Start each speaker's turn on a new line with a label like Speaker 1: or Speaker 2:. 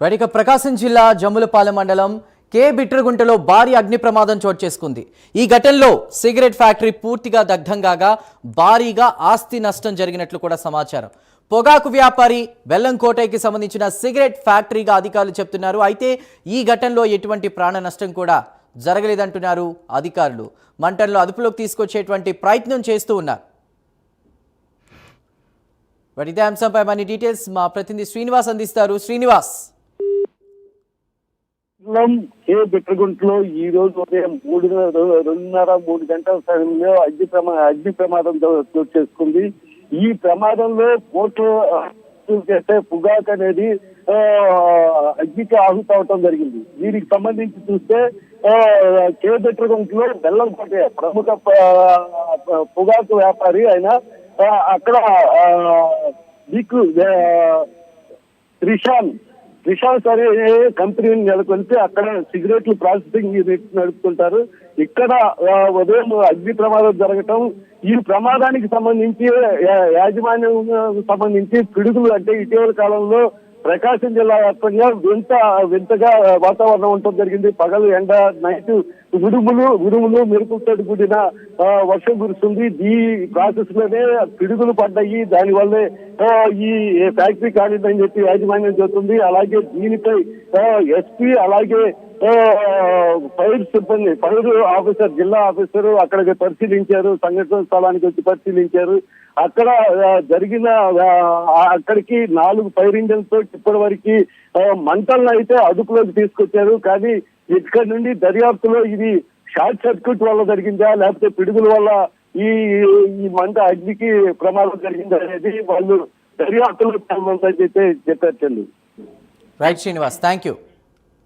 Speaker 1: వెడిక ప్రకాశం జిల్లా జమ్ములపాలెం మండలం కే బిట్రగుంటలో భారీ అగ్ని ప్రమాదం చోటు చేసుకుంది. ఈ ఘటనలో సిగరెట్ ఫ్యాక్టరీ పూర్తిగా దగ్ధం కాగా భారీగా ఆస్తి నష్టం జరిగినట్లు కూడా సమాచారం. పొగాకు వ్యాపారి బెల్లంకోటయ్యకి సంబంధించిన సిగరెట్ ఫ్యాక్టరీగా అధికారులు చెప్తున్నారు. అయితే ఈ ఘటనలో ఎటువంటి ప్రాణ నష్టం కూడా జరగలేదంటున్నారు అధికారులు. మంటల్లో అదుపులోకి తీసుకొచ్చేటువంటి ప్రయత్నం చేస్తూ ఉన్నారు. ఇదే అంశంపై మన డీటెయిల్స్ మా ప్రతినిధి శ్రీనివాస్ అందిస్తారు. శ్రీనివాస్.
Speaker 2: మండలం కే బిట్రగుంటలో ఈ రోజు ఉదయం మూడున్నర రెండున్నర మూడు గంటల సమయంలో అగ్ని ప్రమా అగ్ని ప్రమాదం చోటు చేసుకుంది ఈ ప్రమాదంలో కోర్టు చేస్తే పుగాక్ అనేది ఆ, అగ్నికి ఆహుతి అవటం జరిగింది. దీనికి సంబంధించి చూస్తే ఆ, కే బిట్రగుంటలో బెల్లంకోట ప్రముఖ పొగాకు వ్యాపారి ఆయన అక్కడ మీకు త్రిషాన్ త్రిషాన్ సరే కంపెనీని నెలకొల్పి అక్కడ సిగరెట్లు ప్రాసెసింగ్ యూనిట్ నడుపుతుంటారు. ఇక్కడ ఉదయం అగ్ని ప్రమాదం జరగటం ఈ ప్రమాదానికి సంబంధించి యాజమాన్యం సంబంధించి పిడుగులు అంటే ఇటీవల కాలంలో ప్రకాశం జిల్లా వ్యాప్తంగా వింత వింతగా వాతావరణం ఉండటం జరిగింది. పగలు ఎండ నైట్ ఉరుములు ఉరుములు మెరుపులతో కూడిన వర్షం కురుస్తుంది. ఈ ప్రాసెస్లోనే పిడుగులు పడ్డాయి. దాని వల్లే ఈ ఫ్యాక్టరీ కాలేదని చెప్పి యాజమాన్యం చెబుతుంది. అలాగే దీనిపై ఎస్పీ అలాగే ఫైర్ సిబ్బంది ఫైర్ ఆఫీసర్ జిల్లా ఆఫీసర్ అక్కడికి పరిశీలించారు. సంఘటన స్థలానికి వచ్చి పరిశీలించారు. అక్కడ జరిగిన అక్కడికి నాలుగు ఫైర్ ఇంజన్స్ ఇప్పటి వరకు మంటలను అయితే అదుపులోకి తీసుకొచ్చారు. కానీ ఇక్కడ నుండి దర్యాప్తులో ఇది షార్ట్ సర్క్యూట్ వల్ల జరిగిందా? లేకపోతే పిడుగుల వల్ల ఈ ఈ మంట అగ్నికి ప్రమాదం జరిగిందా అనేది వాళ్ళు దర్యాప్తులో చెప్పారు
Speaker 1: రైట్ శ్రీనివాస్ థ్యాంక్ యూ